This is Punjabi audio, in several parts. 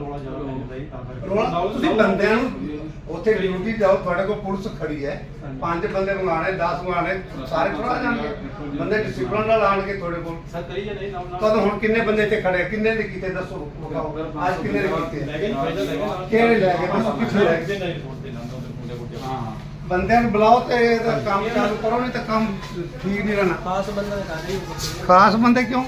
ਰੋਲਾ ਜ਼ਿਆਦਾ ਪੈ ਜਾਂਦਾ ਜੀ ਤਾਂ ਕਰਕੇ। ਰੋਲਾ? ਤੁਸੀਂ ਬੰਦਿਆਂ ਨੂੰ ਉੱਥੇ ਡਿਊਟੀ ਜਾਓ ਤੁਹਾਡੇ ਕੋਲ ਪੁਲਿਸ ਖੜੀ ਹੈ। ਪੰਜ ਬੰਦੇ ਮੰਗਾਣੇ 10 ਮੰਗਾਣੇ ਸਾਰੇ ਥੋੜਾ ਜਾਣਗੇ। ਬੰਦੇ ਡਿਸਪਲਿਨ ਨਾਲ ਆਣਗੇ ਤੁਹਾਡੇ ਕੋਲ। ਸਰ ਜਾਂਦੇ ਨਾਲ ਹੁਣ ਕਿੰਨੇ ਬੰਦੇ ਇੱਥੇ ਖੜੇ? ਕਿੰਨੇ ਦੇ ਕੀਤੇ? ਦੱਸੋ ਅੱਜ ਕਿੰਨੇ ਦੇ ਕੀਤੇ ਕਿਹੜੇ ਲੈ ਗਏ? ਦੱਸੋ ਕਿੱਥੇ ਲੈ ਗਏ? ਬੰਦਿਆਂ ਨੂੰ ਬੁਲਾਓ ਤੇ ਇਹਦਾ ਕੰਮ ਚਾਲੂ ਕਰੋ ਨਹੀਂ ਤਾਂ ਕੰਮ ਠੀਕ ਨਹੀਂ ਰਹਿਣਾ। ਖਾਸ ਬੰਦਾ ਖਾਸ ਬੰਦੇ ਕਿਉਂ?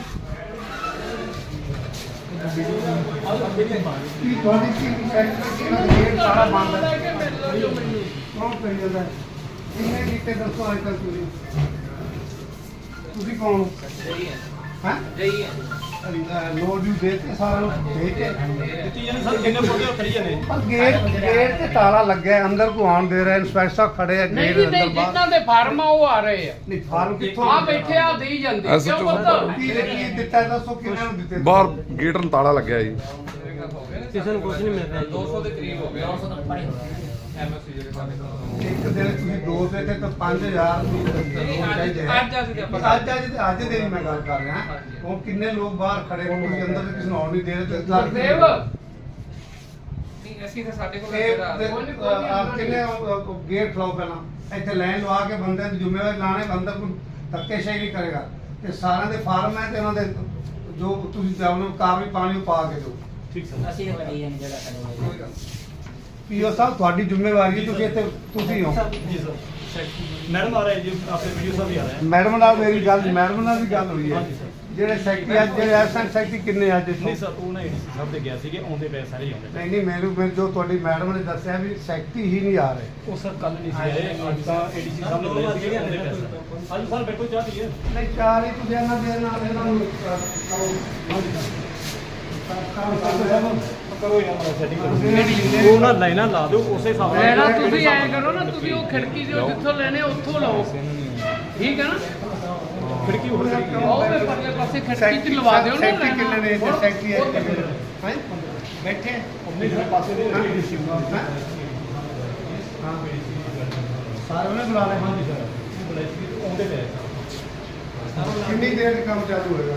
ਕੀ ਤੁਹਾਡੀ ਕੀ ਫੈਕਟਰੀ ਦਾ ਗੇਟ ਸਾਰਾ ਬੰਦ ਹੈ ਕੌਣ ਕਹੀ ਜਾਂਦਾ ਕਿੰਨੇ ਕੀਤੇ ਦੱਸੋ ਅੱਜ ਤੱਕ ਤੁਸੀਂ ਤੁਸੀਂ ਕੌਣ ਹੋ? ਹੈ? ਹੈ ਹੈ। ਲੋਡ ਯੂ ਦੇ ਤੇ ਸਾਰਾ ਨੂੰ ਦੇ ਕੇ ਦਿੱਤੀ ਜਾਂਦੇ ਸਰ ਮੁੰਡੇ ਉਹ ਕਰੀ ਜਾਂਦੇ ਪਰ ਗੇਟ ਗੇਟ ਤੇ ਤਾਲਾ ਲੱਗਿਆ ਹੈ, ਅੰਦਰ ਕੋ ਆਉਣ ਦੇ ਰਿਹਾ ਇਨਸਪੈਕਟਰ ਸਾਹਿਬ ਖੜੇ ਆ ਨਹੀਂ ਗੇਟ ਜੀ ਅੰਦਰ ਨਹੀਂ ਬਾਹਰ। ਜਿਨ੍ਹਾਂ ਦੇ ਫਾਰਮ ਆ ਉਹ ਆ ਰਹੇ ਆ। ਨਹੀਂ ਫਾਰਮ ਕਿੱਥੋਂ ਆ ਬੈਠੇ ਆ ਦੇਈ ਜਾਂਦੇ ਕਿਉਂ ਪੁੱਤ? ਕੀ ਕੀ ਦਿੱਤਾ ਹੈ, ਦੱਸੋ ਕਿਹਨਾਂ ਨੂੰ ਦਿੱਤੇ? ਬਾਹਰ ਗੇਟ ਨੂੰ ਤਾਲਾ ਲੱਗਿਆ ਜੀ। ਕਿਸੇ ਨੂੰ ਕੁਝ ਨਹੀਂ ਮਿਲ ਰਿਹਾ 200 ਦੇ ਕਰੀਬ ਹੋ ਗਿਆ 200 ਤੱਕ ਪੜੇ ਇੱਕ ਦਿਨ ਤੁਸੀਂ ਦੋ ਦੇ ਤੇ ਤਾਂ 5000 ਚਾਹੀਦੇ ਹੈ। ਅੱਜ ਅਸੀਂ ਤੇ ਆਪਾਂ- ਅੱਜ ਅੱਜ ਦੇ- ਅੱਜ ਦੇ ਦੀ ਮੈਂ ਗੱਲ ਕਰ ਰਿਹਾ। ਉਹ ਕਿੰਨੇ ਲੋਕ ਬਾਹਰ ਖੜੇ ਹੋ ਤੁਸੀਂ ਅੰਦਰ ਤੇ ਕਿਸੇ ਨੂੰ ਆਉਣ ਨਹੀਂ ਦੇ ਰਹੇ ਤੇ ਗੁਰਦੇਵ! ਨਹੀਂ ਅਸੀਂ ਤਾਂ ਸਾਡੇ ਕੋਲ ਇਹ ਜਿਹੜਾ ਤੇ, ਅ, ਅ, ਕਿੰਨੇ ਗੇਟ ਫਲਾਓ ਪਹਿਲਾਂ। ਇੱਥੇ ਲਾਈਨ ਲਵਾ ਕੇ ਬੰਦੇ ਦੀ ਜ਼ਿੰਮੇਵਾਰੀ ਲਾਣੇ ਬੰਦਾ ਕੋਈ ਧੱਕੇਸ਼ਾਹੀ ਨਹੀਂ ਕਰੇਗਾ। ਤੇ ਸਾਰਿਆਂ ਦੇ ਫਾਰਮ ਹੈ ਤੇ ਉਹਨਾਂ ਦੇ ਜੋ ਤੁਸੀਂ ਚਾਹੋ ਕਾਗਜ਼ ਪਾਣੀ ਉਹ ਪਾ ਕੇ ਦਿਓ। ਠੀਕ ਸਰ ਅਸੀਂ ਤਾਂ ਵੱਡੀ ਨਹੀਂ ਜਗ੍ਹਾ ਕਰੋਗੇ ਪੀਓ ਸਾਹਿਬ ਤੁਹਾਡੀ ਜ਼ਿੰਮੇਵਾਰੀ ਹੈ, ਤੁਸੀਂ ਇੱਥੇ ਤੁਸੀਂ ਹੋ। ਜੀ ਸਰ। ਮੈਡਮ ਆ ਰਹੇ ਜੀ ਆਪਣੇ ਵੀਡੀਓ ਸਾਹਿਬ ਵੀ ਆ ਰਹੇ ਮੈਡਮ ਨਾਲ ਮੇਰੀ ਗੱਲ ਮੈਡਮ ਨਾਲ ਵੀ ਗੱਲ ਹੋਈ ਹੈ। ਜਿਹੜੇ ਸੈਕਟਰੀ ਅੱਜ ਜਿਹੜੇ ਐਸਐਨ ਸੈਕਟਰੀ ਕਿੰਨੇ ਅੱਜ? ਨਹੀਂ ਸਰ ਉਹ ਨਾ ਏਡੀਸੀ ਸਾਹਿਬ ਤੇ ਗਿਆ ਸੀਗੇ ਆਉਂਦੇ ਪਏ ਸਾਰੇ ਹੀ ਆਉਂਦੇ ਨਹੀਂ ਨਹੀਂ ਮੈਨੂੰ ਮੈਨੂੰ ਜੋ ਤੁਹਾਡੀ ਮੈਡਮ ਨੇ ਦੱਸਿਆ ਵੀ ਸੈਕਟਰੀ ਹੀ ਨਹੀਂ ਆ ਰਹੇ। ਉਹ ਸਰ ਕੱਲ ਨਹੀਂ ਸੀ ਆਏ ਅੱਜ ਤਾਂ ਏਡੀਸੀ ਸਾਹਿਬ ਨੇ ਲਏ ਸੀਗੇ ਆਉਂਦੇ ਪਏ ਸਰ। ਅੱਜ ਸਰ ਬੈਠੋ ਚਾਹ ਪੀਏ। ਨਹੀਂ ਚਾਰ ਹੀ ਤੁਸੀਂ ਇਹਨਾਂ ਦੇ ਨਾਲ ਇਹਨਾਂ ਨੂੰ ਕਰੋ ਕੰਮ ਕੰਮ ਕਰੋ ਇਹਨਾਂ ਨਾਲ ਸੈਟਿੰਗ ਉਹ ਨਾ ਲਾਈਨਾਂ ਲਾ ਦਿਓ ਉਸੇ ਹਿਸਾਬ ਨਾਲ। ਲੈਣਾ ਤੁਸੀਂ ਐਂ ਕਰੋ ਨਾ ਤੁਸੀਂ ਉਹ ਖਿੜਕੀ ਜੋ ਜਿੱਥੋਂ ਲੈਣੇ ਉੱਥੋਂ ਲਓ। ਠੀਕ ਹੈ ਨਾ? ਖਿੜਕੀ ਹੋਰ ਖਿੜਕੀ ਉਹ ਵੀ ਪਰਲੇ ਪਾਸੇ ਖਿੜਕੀ ਚ ਲਵਾ ਦਿਓ ਨਾ ਸੈਕਟਰੀ ਲੈਣਾ। ਕਿੰਨੇ ਨੇ ਹੁਣ ਸੈਕਟਰੀ ਉਹ ਹੈ ਹਾਂ? ਬੈਠੇ ਹੈ? ਆਪਣੇ ਜਿਹੜੇ ਪਾਸੇ ਦੇ ਏਡੀਸੀ ਹਾਂ? ਸਾਰੇ ਨੇ ਬੁਲਾ ਲਏ ਹਾਂਜੀ ਸਰ ਬੁਲਾਈ ਸੀ ਆਉਂਦੇ ਪਏ ਕਿੰਨੀ ਦੇਰ ਕੰਮ ਚਾਲੂ ਹੋਏਗਾ?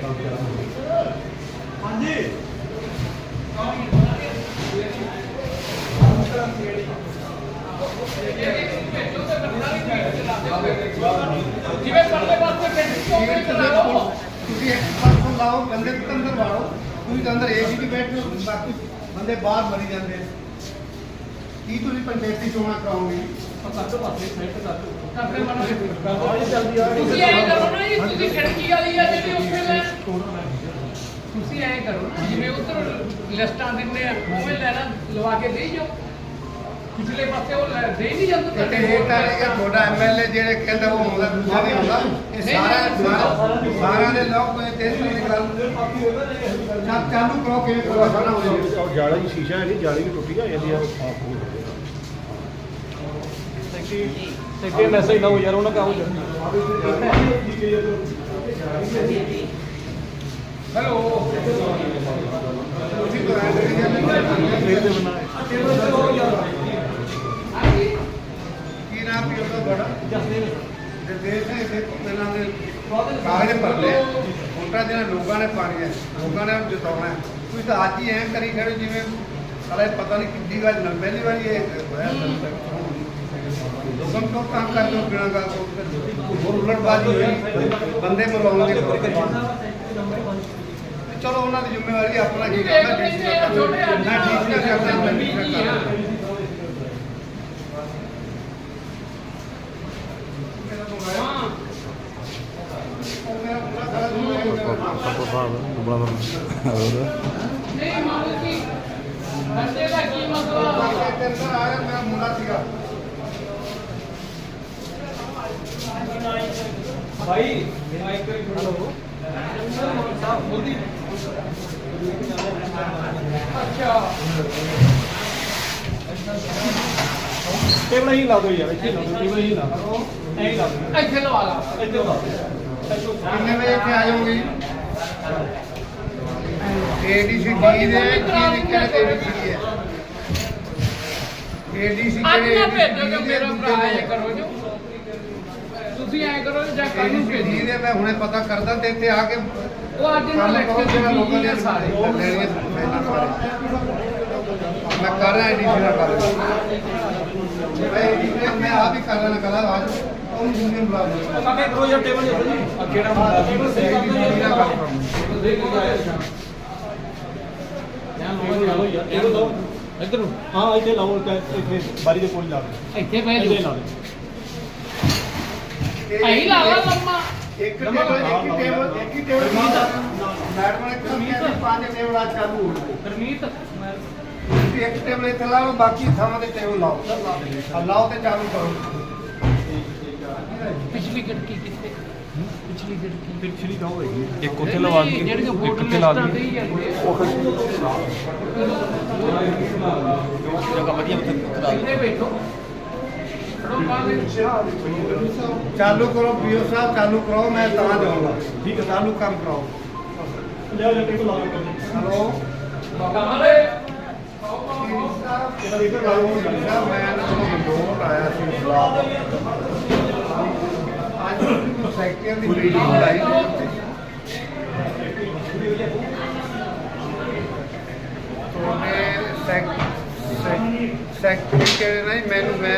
ਕੰਮ ਕਰਾਂਗੇ ਜਿਵੇਂ ਪਰਲੇ ਪਾਸੇ ਖਿੜਕੀ ਉਵੇਂ ਇਹ ਚਲਾ ਲਓ ਤੁਸੀਂ ਇੱਕ ਪਰਸੋਂ ਲਾਓ ਬੰਦੇ ਤਾਂ ਅੰਦਰ ਵਾੜੋ ਤੁਸੀਂ ਤਾਂ ਅੰਦਰ ਏਸੀ 'ਚ ਬੈਠੇ ਹੋ ਬਾਕੀ ਬੰਦੇ ਬਾਹਰ ਮਰੀ ਜਾਂਦੇ ਆ। ਕੀ ਤੁਸੀਂ ਪੰਚਾਇਤੀ ਚੋਣਾਂ ਕਰਾਓਗੇ ਤੁਸੀਂ ਐਂ ਕਰੋ ਨਾ ਜੀ ਤੁਸੀਂ ਖਿੜਕੀ ਵਾਲੀ ਆ ਜਿਹੜੀ ਉੱਥੇ ਲੈ ਤੁਸੀਂ ਐਂ ਕਰੋ ਨਾ ਜਿਵੇਂ ਉੱਧਰ ਲਿਸਟਾਂ ਦਿੰਦੇ ਆ ਉਵੇਂ ਲੈਣਾ ਲਵਾ ਕੇ ਦੇ ਜਾਓ ਪਿਛਲੇ ਪਾਸੇ ਉਹ ਲੈ- ਦੇ ਨਹੀਂ ਜਾਂਦੇ ਤੇ ਇਹ ਤਾਂ ਇਹ ਤੁਹਾਡਾ ਐਮਐਲਏ ਜਿਹੜੇ ਕਹਿੰਦਾ ਉਹ ਹੁੰਦਾ ਦੂਜਾ ਨਹੀਂ ਹੁੰਦਾ ਇਹ ਸਾਰਾ ਸਾਰਿਆਂ ਦੇ ਲੋਕ ਕੋਈ ਤੇ ਨਹੀਂ ਗੱਲ ਚਾਲੂ ਕਰੋ ਕਿਵੇਂ ਕਰੋ ਸਾਰਾ ਹੋ ਜਾਵੇ ਉਹ ਸ਼ੀਸ਼ਾ ਨਹੀਂ ਜਾਲੀ ਵੀ ਟੁੱਟੀ ਆ ਇਹਦੀ ਆ। ਹੋ ਉਹਨਾਂ ਕਾ ਹੋ ਹੋ। ਨਾਮ ਉਹਦਾ ਬੜਾ ਤੇ ਦੇਸ਼ ਨੇ ਦੇਖੋ ਪਹਿਲਾਂ ਦੇ ਕਾਗਜ਼ ਭਰ ਲਏ ਵੋਟਾਂ ਜਿਹਨਾਂ ਲੋਕਾਂ ਨੇ ਪਾਣੀਆਂ ਲੋਕਾਂ ਨੇ ਜਿਤਾਉਣਾ ਹੈ। ਤੁਸੀਂ ਤਾਂ ਅੱਜ ਹੀ ਐਂ ਕਰੀ ਖੜੇ ਜਿਵੇਂ ਸਾਲੇ ਪਤਾ ਨਹੀਂ ਕਿੱਡੀ ਗੱਲ ਨਾ ਪਹਿਲੀ ਵਾਰੀ ਇਹ ਹੋਇਆ। ਲੋਕਾਂ ਨੂੰ ਕੰਮ ਕਰ ਦੋ ਬਿਨਾਂ ਗੱਲ ਤੋਂ। ਹੋਰ ਉਲਟਬਾਜ਼ੀ ਹੋਈ ਬੰਦੇ ਮਰਵਾਉਣਗੇ। ਚਲੋ ਉਹਨਾਂ ਦੀ ਜ਼ਿੰਮੇਵਾਰੀ ਹੈ, ਆਪਣਾ ਕੀ ਕਰਨਾ ਠੀਕ ਮੈਂ ਠੀਕ ਨਹੀਂ ਕਰਦਾ ਮੈਂ ਠੀਕ ਹਾਂ ਪੂਰਾ ਸਾਰਾ ਜ਼ਿੰਮੇਵਾਰੀ ਨਹੀਂ ਜੀ ਬੰਦੇ ਦਾ ਕੀ ਮਸਲਾ? ਤੇ ਅੰਦਰ ਆਇਆ ਮੇਰਾ ਮੁੰਡਾ ਸੀਗਾ। ਭਾਈ ਮਾਈਕ ਹੈਲੋ ਅੱਛਾ ਟੇਬਲ ਹੀ ਲਾ ਦਿਓ ਯਾਰ ਇੱਥੇ ਲਾ ਦਿਓ ਟੇਬਲ ਹੀ ਲਾ ਦਿਓ। ਐਂ ਹੀ ਲਾ ਦਿਓ। ਇੱਥੇ ਲਵਾ ਲਾ। ਇੱਥੇ ਲਾ ਦਿਓ। ਕਿੰਨੇ ਵਜੇ ਇੱਥੇ ਆ ਜਾਓਗੇ? ਏਡੀਸੀ ਡੀ ਦੇ ਕੀ ਕਿਹੜੇ ਏਡੀਸੀ ਹੈ? ਏਡੀਸੀ ਅੱਜ ਕਿਹੜੇ ਨਾ ਭੇਜੋ ADC ਜੋ ਦੇ ਮੇਰਾ ਭਰਾ। ਇਹ ਕਰੋ ਜੋ। ਤੁਸੀਂ ਐ ਕਰੋ ਜਾਂ ਕੱਲ ਨੂੰ ਭੇਜੋ। ਦੇ ਮੈਂ ਹੁਣੇ ਪਤਾ ਕਰਦਾ ਤੇ ਇੱਥੇ ਆ ਕੇ ਉਹ ਅੱਜ ਨਾ ਕੰਮ ਕਰੋ ਜਿਹੜਾ ਲੋਕਾਂ ਦੇ ਸਾਰੇ। ਲੈਣੀਆਂ ਫਾਈਲਾਂ ਸਾਰੇ। ਮੈਂ ਕਰ ਰਿਹਾ ਨਾਲ ਗੱਲ ਮੈਂ ਏਡੀਸੀ ਨਾਲ ਮੈਂ ਆਪ ਹੀ ਕਰ ਲੈਣਾ ਕਦਾ ਆਜ ਉਹਨੂੰ ਯੂਨੀਅਨ ਬੁਲਾ ਲਓ ਕਾਕੇ ਕਰੋ ਯਾਰ ਟੇਬਲ ਜੀ ਆ ਕਿਹੜਾ ਮੁੰਡਾ ਜੀ ਬਸ ਏਡੀਸੀ ਨਾਲ ਗੱਲ ਕਰਾਂਗੇ ਟੇਬਲ ਦੋ ਇੱਧਰ ਨੂੰ। ਹਾਂ ਇੱਥੇ ਲਾਓ ਇੱਥੇ ਬਾਰੀ ਦੇ ਕੋਲ ਲਾ ਇੱਥੇ ਬਹਿ ਇੱਥੇ ਲਾ ਜਾਓ ਦਿਓ ਐਂ ਲਾ ਲਾ ਲੰਮਾ। ਇੱਕ ਟੇਬਲ ਇੱਕ ਹੀ ਟੇਬਲ ਇੱਕ ਹੀ ਟੇਬਲ ਮੈਡਮ ਨੇ ਕਿਹਾ ਕਿ ਪੰਜ ਟੇਬਲ ਅੱਜ ਚਾਲੂ ਹੋ ਗਏ ਗਰਮੀਤ ਤੁਸੀਂ ਇੱਕ ਟੇਬਲ ਇੱਥੇ ਲਾਓ ਬਾਕੀ ਥਾਵਾਂ ਤੇ ਟੇਬਲ ਲਾਓ। ਆ ਲਾਓ ਤੇ ਚਾਲੂ ਕਰੋ। ਪਿਛਲੀ ਖਿੜਕੀ ਕਿੱਥੇ? ਪਿਛਲੀ ਖਿੜਕੀ ਪਿਛਲੀ ਦਾ ਹੋਏਗੀ ਇੱਕ ਉੱਥੇ ਲਵਾ ਕੇ ਜਿਹੜੀਆਂ ਇੱਕ ਫੋਟੋ ਉੱਥੇ ਲਾ ਜਾਂਦੇ ਆ। ਜਗ੍ਹਾ ਵਧੀਆ ਉੱਥੇ ਕਰਾ ਇੱਥੇ ਬੈਠੋ ਚਾਲੂ ਕਰੋ ਪੀਓ ਸਾਹਿਬ ਚਾਲੂ ਕਰਾਓ ਮੈਂ ਤਾਂ ਜਾਊਂਗਾ। ਠੀਕ ਹੈ ਚਾਲੂ ਕੰਮ ਕਰਾਓ। ਲਿਆ ਟੇਬਲ ਕਮਲੇ ਸੈਕਟਰ ਦੀ। ਮੀਟਿੰਗ ਲਾਈ ਸੈਕਟਰੀ ਨਹੀਂ ਮੈਨੂੰ ਮੈਂ